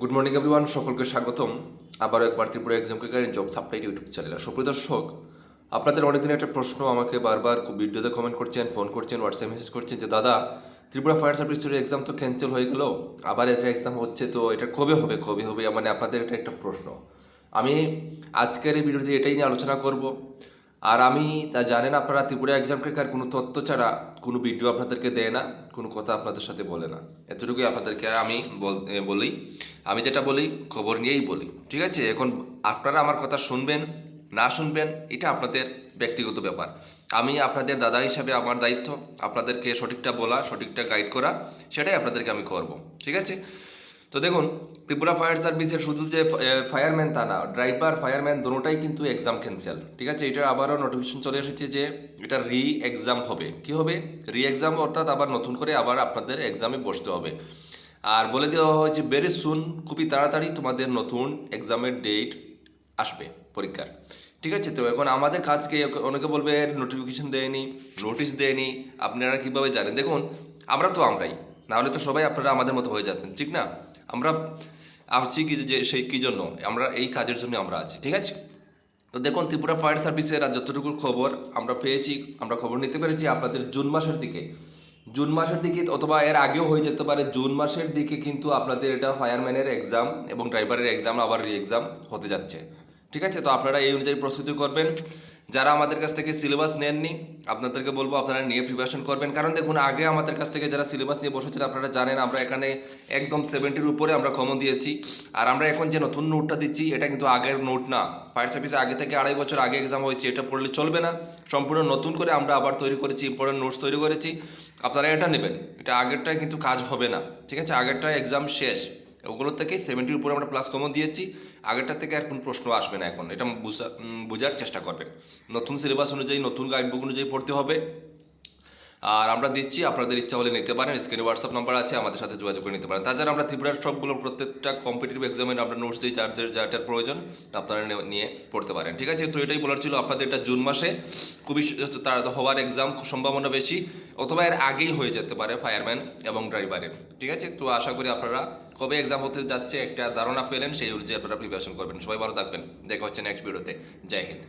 Good morning everyone সকলকে স্বাগতম। আবারও একবার ত্রিপুরা এক্সাম ক্রিকার জব সাপ্লাই ইউটিউব চ্যানেলে সুপ্রিয় দর্শক, আপনাদের অনেকদিন একটা প্রশ্ন আমাকে বারবার খুব ভিডিওতে কমেন্ট করছেন ফোন করছেন হোয়াটসঅ্যাপ মেসেজ করছেন যে, দাদা, ত্রিপুরা ফায়ার সার্ভিসের এক্সাম তো ক্যান্সেল হয়ে গেল, আবার এটা এক্সাম হচ্ছে, তো এটা কবে হবে কবে হবে? মানে আপনাদের এটা একটা প্রশ্ন। আমি আজকের এই ভিডিওতে এটাই নিয়ে আলোচনা করব। আর আমি, তা জানেন আপনারা, ত্রিপুরা এক্সাম ক্রেকার কোনো তথ্য ছাড়া কোনো ভিডিও আপনাদেরকে দেয় না, কোনো কথা আপনাদের সাথে বলে না। এতটুকুই আপনাদেরকে আমি বলি। আমি যেটা বলি, খবর নিয়েই বলি, ঠিক আছে? এখন আপনারা আমার কথা শুনবেন, না শুনবেন, এটা আপনাদের ব্যক্তিগত ব্যাপার। আমি আপনাদের দাদা হিসাবে আমার দায়িত্ব, আপনাদেরকে সঠিকটা বলা, সঠিকটা গাইড করা, সেটাই আপনাদেরকে আমি করব, ঠিক আছে? তো দেখুন, ত্রিপুরা ফায়ার সার্ভিসের শুধু যে ফায়ারম্যান তা না ড্রাইভার ফায়ারম্যান দুটোটাই কিন্তু এক্সাম ক্যান্সেল ঠিক আছে? এটা আবারও নোটিফিকেশন চলে এসেছে যে এটা রি এক্সাম হবে। কি হবে? রি এক্সাম অর্থাৎ আবার নতুন করে আবার আপনাদের এক্সামে বসতে হবে। আর বলে দেওয়া হয়েছে ভেরি সুন খুবই তাড়াতাড়ি তোমাদের নতুন এক্সামের ডেট আসবে, পরীক্ষার। ঠিক আছে, তো এখন আমাদের কাজকে অনেকে বলবে নোটিফিকেশন দেয়নি নোটিশ দেয়নি। আপনারা কীভাবে জানেন? দেখুন, আমরা তো আমরাই, নাহলে তো সবাই আপনারা আমাদের মতো হয়ে যেতেন, ঠিক না? আমরা আছি কি যে, সেই কী জন্য? আমরা এই কাজের জন্য আমরা আছি, ঠিক আছে? তো দেখুন, ত্রিপুরা ফায়ার সার্ভিসের যতটুকু খবর আমরা পেয়েছি, আমরা খবর নিতে পেরেছি আপনাদের জুন মাসের দিকে। জুন মাসের দিকে অথবা এর আগেও হয়ে যেতে পারে। জুন মাসের দিকে কিন্তু আপনাদের এটা ফায়ারম্যানের এক্সাম এবং ড্রাইভারের এক্সাম আবার রি এক্সাম হতে যাচ্ছে। ঠিক আছে? তো আপনারা এই অনুযায়ী প্রস্তুতি করবেন। যারা আমাদের কাছ থেকে সিলেবাস নেননি, আপনাদেরকে বলব আপনারা নিয়ে প্রিপারেশন করবেন। কারণ দেখুন, আগে আমাদের কাছ থেকে যারা সিলেবাস নিয়ে বসেছেন, আপনারা জানেন আমরা এখানে একদম সেভেন্টির উপরে আমরা কমন দিয়েছি। আর আমরা এখন যে নতুন নোটটা দিচ্ছি, এটা কিন্তু আগের নোট না। ফায়ার সার্ভিসে আগে থেকে আড়াই বছর আগে এক্সাম হয়েছে, এটা পড়লে চলবে না। সম্পূর্ণ নতুন করে আমরা আবার তৈরি করেছি ইম্পর্টেন্ট নোটস তৈরি করেছি। আপনারা এটা নেবেন। এটা আগেরটায় কিন্তু কাজ হবে না। ঠিক আছে? আগেরটায় এক্সাম শেষ। ওগুলো থেকে সেভেন্টির উপরে আমরা প্লাস কমন দিয়েছি। আগেরটা থেকে আর কোনো প্রশ্ন আসবে না এখন। এটা বুঝা বোঝার চেষ্টা করবেন। নতুন সিলেবাস অনুযায়ী, নতুন গাইড বুক অনুযায়ী পড়তে হবে। আর আমরা দিচ্ছি, আপনাদের ইচ্ছা হলে নিতে পারেন, স্ক্রিনে হোয়াটসঅ্যাপ নাম্বার আছে, আমাদের সাথে যোগাযোগ করে নিতে পারেন। তাছাড়া আমরা ত্রিপুরার সবগুলো প্রত্যেকটা কম্পিটিটিভ এক্সামের আমরা নোটস দিই, যাদের যাটার প্রয়োজন, আপনারা নিয়ে পড়তে পারেন, ঠিক আছে? তো এটাই বলার ছিল, আপনাদের এটা জুন মাসে খুবই তার হওয়ার এক্সাম সম্ভাবনা বেশি, অথবা এর আগেই হয়ে যেতে পারে ফায়ারম্যান এবং ড্রাইভারের ঠিক আছে? তো আশা করি আপনারা কবে এক্সাম হতে যাচ্ছে একটা ধারণা পেলেন, সেই অনুযায়ী আপনারা প্রিপারেশন করবেন। সবাই ভালো থাকবেন। দেখা হচ্ছে নেক্সট ভিডিওতে জয় হিন্দ।